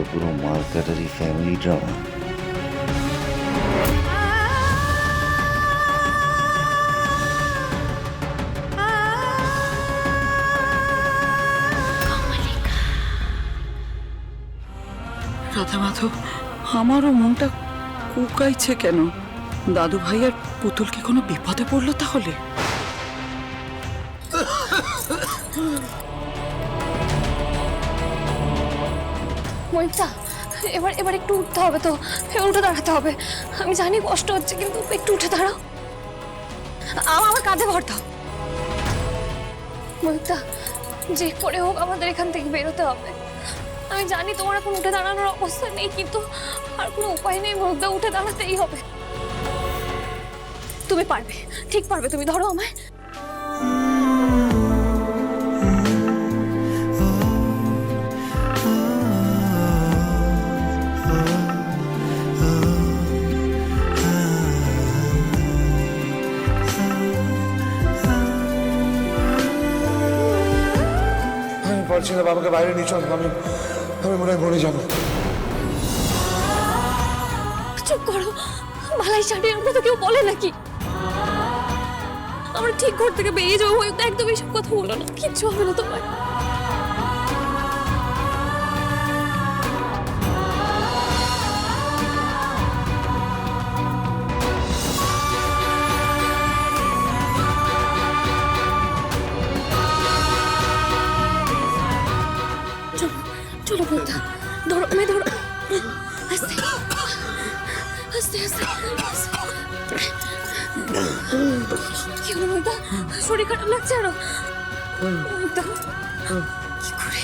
তো পুরো মার্কাটারি family drama আমারও মনটা কুকাইছে কেন? দাদু ভাই আর পুতুল কি কোনো বিপদে পড়ল তাহলে? মনিতা এবার এবার একটু উঠতে হবে তো। উঠে দাঁড়াতে হবে। আমি জানি কষ্ট হচ্ছে, কিন্তু একটু উঠে দাঁড়াও। আমার কাঁধে ভর দাও। মনিতা যে করে হোক আমাদের এখান থেকে বেরোতে হবে। আমি জানি তোমার এখন উঠে দাঁড়ানোর অবস্থা নেই, কিন্তু আর কোনো উপায় নেই মনিতা উঠে দাঁড়াতেই হবে। তুমি পারবে, ঠিক পারবে, তুমি ধরো আমায়। পারছি না বাবাকে বাইরে নিয়ে চল, আমি আমি মনে হয় মরে যাব। চুপ করো। মালাই শাড়ির কথা কেউ বলে নাকি? আমরা ঠিক ঘর থেকে বেরিয়ে যাব একদম এইসব কথা বলো না। কিচ্ছু হবে না তোমার। চলো বলতা ধরো আমি ধরো আস্তে আস্তে আস্তে আস্তে। কি হলো বলতা শরীর খারাপ লাগছে আরো বলতা কি করে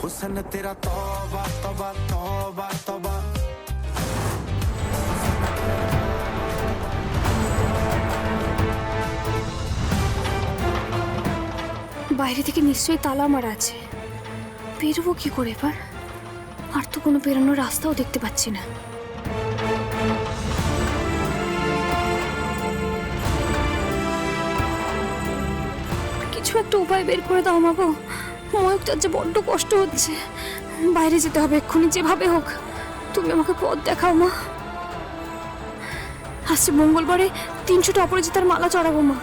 हुसन तेरा तौबा तौबा तौबा तौबा বাইরে থেকে নিশ্চয়ই তালা মারা আছে। বেরোবো কি করে এবার? আর তো কোনো বেরোনোর রাস্তাও দেখতে পাচ্ছি না। কিছু একটা উপায় বের করে দাও মা গো। ময়ূকটার যে বড্ড কষ্ট হচ্ছে। বাইরে যেতে হবে এক্ষুনি, যেভাবে হোক। তুমি আমাকে পথ দেখাও মা। আসছে মঙ্গলবারে তিনশোটা অপরাজিতার মালা চড়াবো মা।